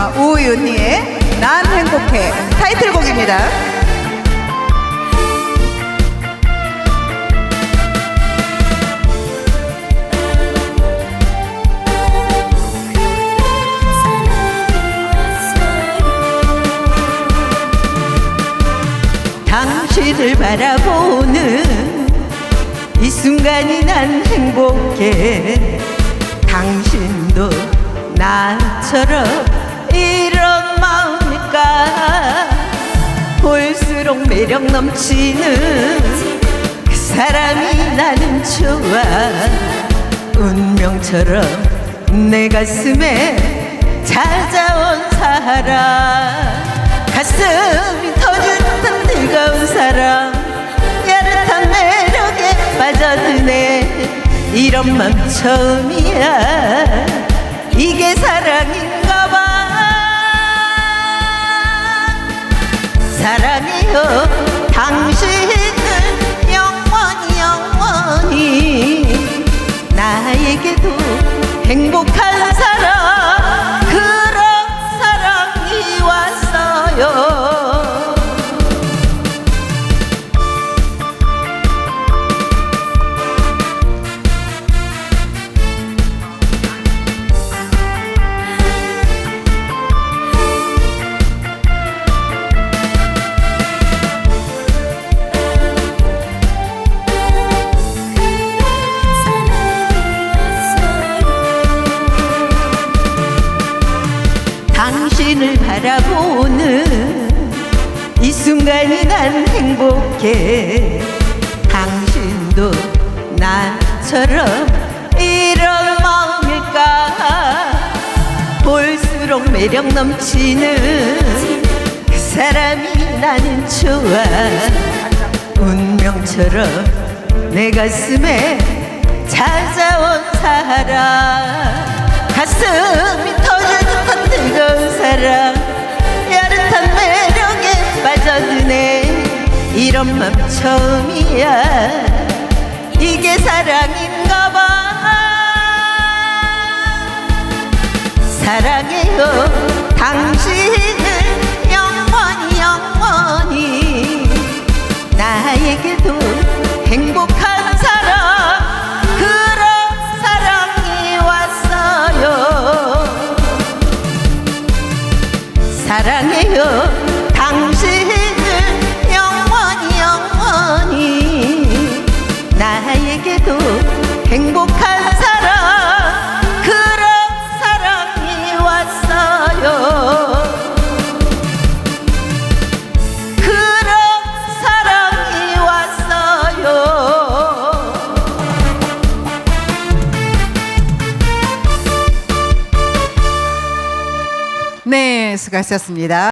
어, 우윤희의 난 행복해 타이틀곡입니다. 당신을 바라보는 이 순간이 난 행복해 당신도 나처럼 매력 넘치는 그 사람이 나는 좋아. 운명처럼 내 가슴에 찾아온 사람. 가슴이 터질 듯한 뜨거운 사람. 야릇한 매력에 빠져드네. 이런 맘 처음이야. 이게 사랑인가 봐 당신을 바라보는 이 순간이 난 행복해. 당신도 나처럼 이런 마음일까? 볼수록 매력 넘치는 그 사람이 나는 좋아. 운명처럼 내 가슴에 찾아온 사람. 가슴이 이런 맘 처음이야. 이게 사랑인가 봐. 사랑해요. 당신을 영원히 영원히 나에게도 행복한 사랑. 그런 사랑이 왔어요. 사랑해요 네, 수고하셨습니다.